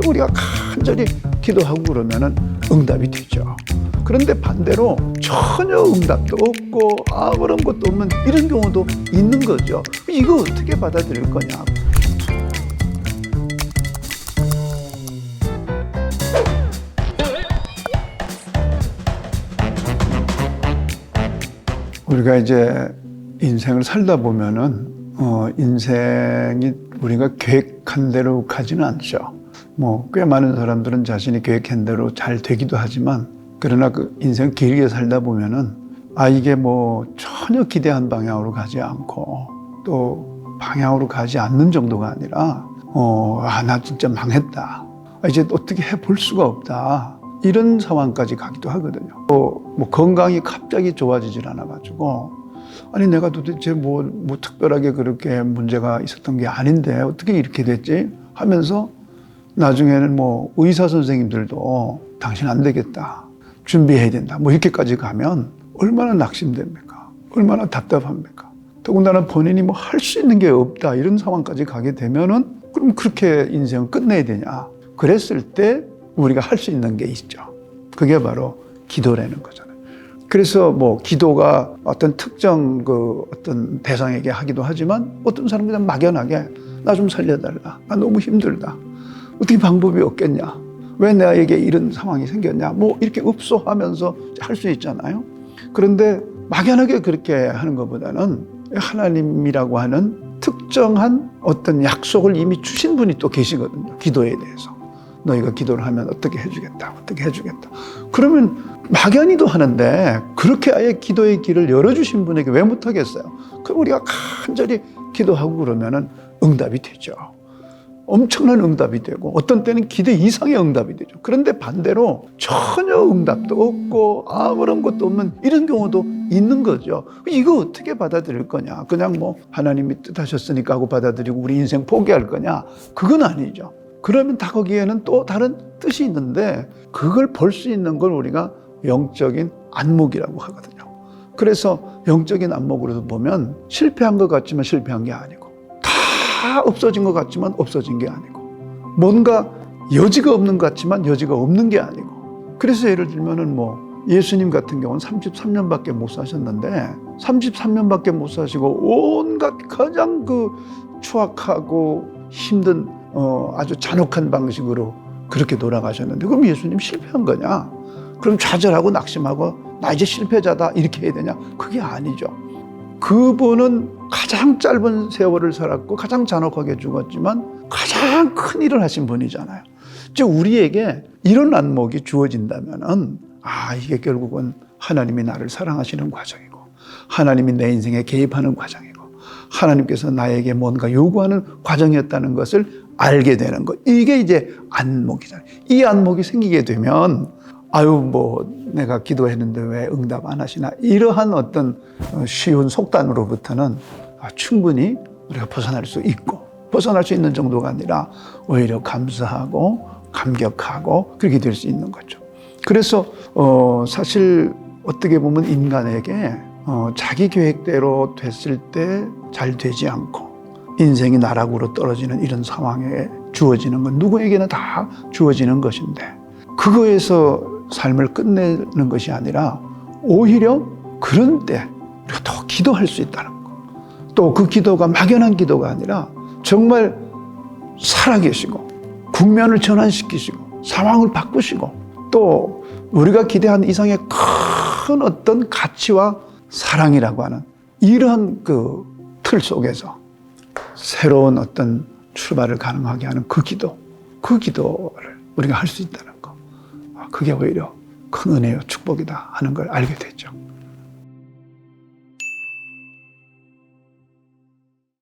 그 우리가 간절히 기도하고 그러면은 응답이 되죠. 그런데 반대로 전혀 응답도 없고 아무런 것도 없는 이런 경우도 있는 거죠. 이거 어떻게 받아들일 거냐. 우리가 이제 인생을 살다 보면은 어 인생이 우리가 계획한 대로 가지는 않죠. 뭐 꽤 많은 사람들은 자신이 계획한 대로 잘 되기도 하지만 그러나 그 인생 길게 살다 보면은 아 이게 뭐 전혀 기대한 방향으로 가지 않고 또 방향으로 가지 않는 정도가 아니라 어아 나 진짜 망했다. 아, 이제 어떻게 해볼 수가 없다. 이런 상황까지 가기도 하거든요. 또 뭐 건강이 갑자기 좋아지질 않아 가지고 아니 내가 도대체 뭐, 뭐 특별하게 그렇게 문제가 있었던 게 아닌데 어떻게 이렇게 됐지 하면서 나중에는 뭐 의사 선생님들도 당신 안 되겠다 준비해야 된다 뭐 이렇게까지 가면 얼마나 낙심됩니까 얼마나 답답합니까 더군다나 본인이 뭐 할 수 있는 게 없다 이런 상황까지 가게 되면은 그럼 그렇게 인생을 끝내야 되냐 그랬을 때 우리가 할 수 있는 게 있죠 그게 바로 기도라는 거잖아요. 그래서 뭐 기도가 어떤 특정 그 어떤 대상에게 하기도 하지만 어떤 사람은 그냥 막연하게 나 좀 살려달라. 나 너무 힘들다. 어떻게 방법이 없겠냐. 왜 나에게 이런 상황이 생겼냐. 뭐 이렇게 읍소하면서 할 수 있잖아요. 그런데 막연하게 그렇게 하는 것보다는 하나님이라고 하는 특정한 어떤 약속을 이미 주신 분이 또 계시거든요. 기도에 대해서. 너희가 기도를 하면 어떻게 해주겠다, 어떻게 해주겠다. 그러면 막연히도 하는데 그렇게 아예 기도의 길을 열어주신 분에게 왜 못하겠어요? 그럼 우리가 간절히 기도하고 그러면은 응답이 되죠. 엄청난 응답이 되고 어떤 때는 기대 이상의 응답이 되죠. 그런데 반대로 전혀 응답도 없고 아무런 것도 없는 이런 경우도 있는 거죠. 이거 어떻게 받아들일 거냐? 그냥 뭐 하나님이 뜻하셨으니까 하고 받아들이고 우리 인생 포기할 거냐? 그건 아니죠. 그러면 다 거기에는 또 다른 뜻이 있는데 그걸 볼 수 있는 걸 우리가 영적인 안목이라고 하거든요. 그래서 영적인 안목으로서 보면 실패한 것 같지만 실패한 게 아니고 다 없어진 것 같지만 없어진 게 아니고 뭔가 여지가 없는 것 같지만 여지가 없는 게 아니고 그래서 예를 들면은 뭐 예수님 같은 경우는 33년밖에 못 사셨는데 33년밖에 못 사시고 온갖 가장 그 추악하고 힘든 어, 아주 잔혹한 방식으로 그렇게 돌아가셨는데 그럼 예수님 실패한 거냐? 그럼 좌절하고 낙심하고 나 이제 실패자다 이렇게 해야 되냐? 그게 아니죠. 그분은 가장 짧은 세월을 살았고 가장 잔혹하게 죽었지만 가장 큰 일을 하신 분이잖아요. 즉 우리에게 이런 안목이 주어진다면은 아 이게 결국은 하나님이 나를 사랑하시는 과정이고 하나님이 내 인생에 개입하는 과정이고 하나님께서 나에게 뭔가 요구하는 과정이었다는 것을 알게 되는 것. 이게 이제 안목이잖아요. 이 안목이 생기게 되면 아유 뭐 내가 기도했는데 왜 응답 안 하시나 이러한 어떤 쉬운 속단으로부터는 아, 충분히 우리가 벗어날 수 있고 벗어날 수 있는 정도가 아니라 오히려 감사하고 감격하고 그렇게 될 수 있는 거죠. 그래서 어 사실 어떻게 보면 인간에게 어 자기 계획대로 됐을 때 잘 되지 않고 인생이 나락으로 떨어지는 이런 상황에 주어지는 건 누구에게나 다 주어지는 것인데 그거에서 삶을 끝내는 것이 아니라 오히려 그런 때 우리가 더 기도할 수 있다는 거. 또 그 기도가 막연한 기도가 아니라 정말 살아계시고 국면을 전환시키시고 상황을 바꾸시고 또 우리가 기대한 이상의 큰 어떤 가치와 사랑이라고 하는 이러한 그틀 속에서 새로운 어떤 출발을 가능하게 하는 그 기도, 그 기도를 우리가 할 수 있다는 그게 오히려 큰 은혜요 축복이다 하는 걸 알게 됐죠.